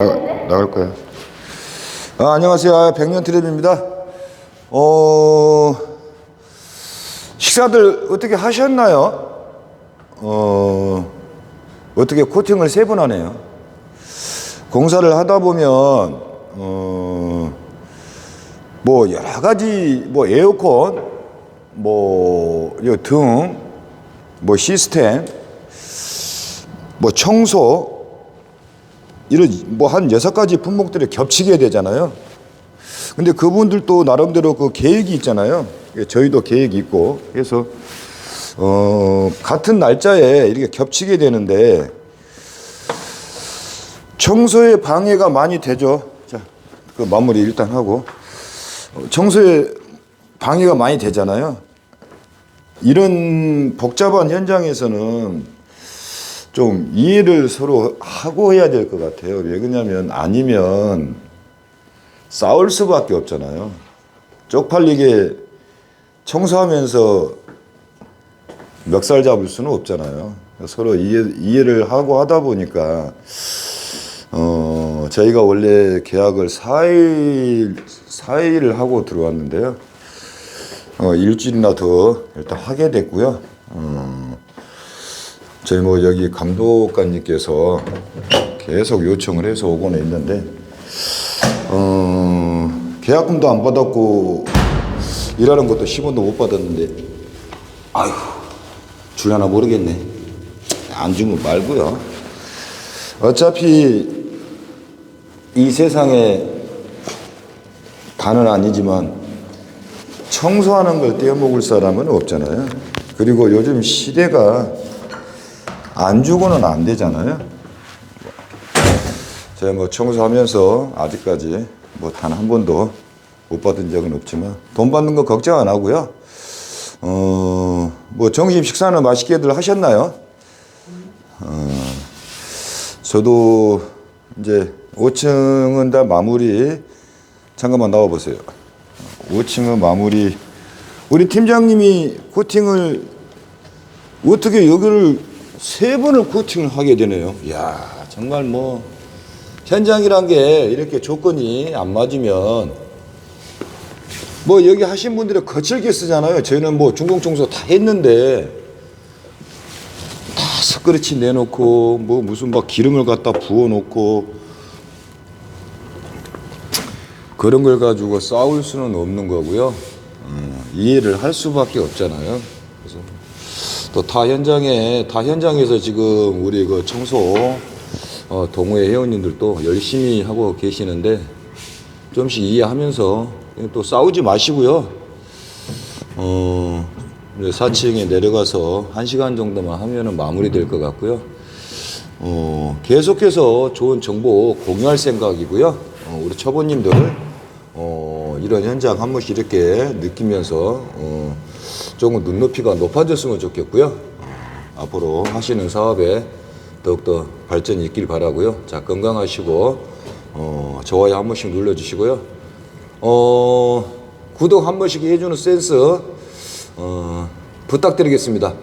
나갈 거야. 아, 안녕하세요. 아, 백년 트랩입니다. 어, 식사들 어떻게 하셨나요? 어, 어떻게 코팅을 세 번 하네요. 공사를 하다 보면, 어, 뭐 여러 가지, 뭐 에어컨, 뭐, 요 등, 뭐 시스템, 뭐 청소, 이런 뭐 한 여섯 가지 품목들이 겹치게 되잖아요. 근데 그분들도 나름대로 그 계획이 있잖아요. 예, 저희도 계획이 있고 그래서 어 같은 날짜에 이렇게 겹치게 되는데 청소에 방해가 많이 되죠. 자, 그 마무리 일단 하고 어, 청소에 방해가 많이 되잖아요. 이런 복잡한 현장에서는 좀 이해를 서로 하고 해야 될 것 같아요. 왜 그러냐면 아니면 싸울 수밖에 없잖아요. 쪽팔리게 청소하면서 멱살 잡을 수는 없잖아요. 서로 이해, 이해를 하고 하다 보니까 어, 저희가 원래 계약을 4일, 4일을 하고 들어왔는데요. 어, 일주일이나 더 일단 하게 됐고요. 어, 저희 뭐 여기 감독관님께서 계속 요청을 해서 오고는 있는데 어, 계약금도 안 받았고 일하는 것도 10원도 못 받았는데 아휴 줄라나 모르겠네. 안 주면 말고요. 어차피 이 세상에 다는 아니지만 청소하는 걸 떼어먹을 사람은 없잖아요. 그리고 요즘 시대가 안 주고는 안 되잖아요. 제가 뭐 청소하면서 아직까지 뭐 단 한 번도 못 받은 적은 없지만 돈 받는 거 걱정 안 하고요. 어, 뭐 점심 식사는 맛있게들 하셨나요? 어, 저도 이제 5층은 다 마무리 잠깐만 나와 보세요. 5층은 마무리 우리 팀장님이 코팅을 어떻게 여기를 세 번을 코팅을 하게 되네요. 이야, 정말 뭐, 현장이란 게 이렇게 조건이 안 맞으면, 뭐, 여기 하신 분들은 거칠게 쓰잖아요. 저희는 뭐, 중공 청소 다 했는데, 다 석그릇이 내놓고, 뭐, 무슨 막 기름을 갖다 부어놓고, 그런 걸 가지고 싸울 수는 없는 거고요. 음, 이해를 할 수밖에 없잖아요. 또 타 현장에 타 현장에서 지금 우리 그 청소 어, 동호회 회원님들도 열심히 하고 계시는데 좀씩 이해하면서 또 싸우지 마시고요. 어, 이제 4층에 내려가서 1시간 정도만 하면은 마무리될 것 같고요. 어, 계속해서 좋은 정보 공유할 생각이고요. 어, 우리 초보님들 어, 이런 현장 한 번씩 이렇게 느끼면서 어, 조금 눈높이가 높아졌으면 좋겠고요. 어, 앞으로 하시는 사업에 더욱더 발전이 있길 바라고요. 자 건강하시고 어, 좋아요 한 번씩 눌러주시고요. 어, 구독 한 번씩 해주는 센스 어, 부탁드리겠습니다.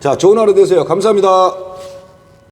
자 좋은 하루 되세요. 감사합니다.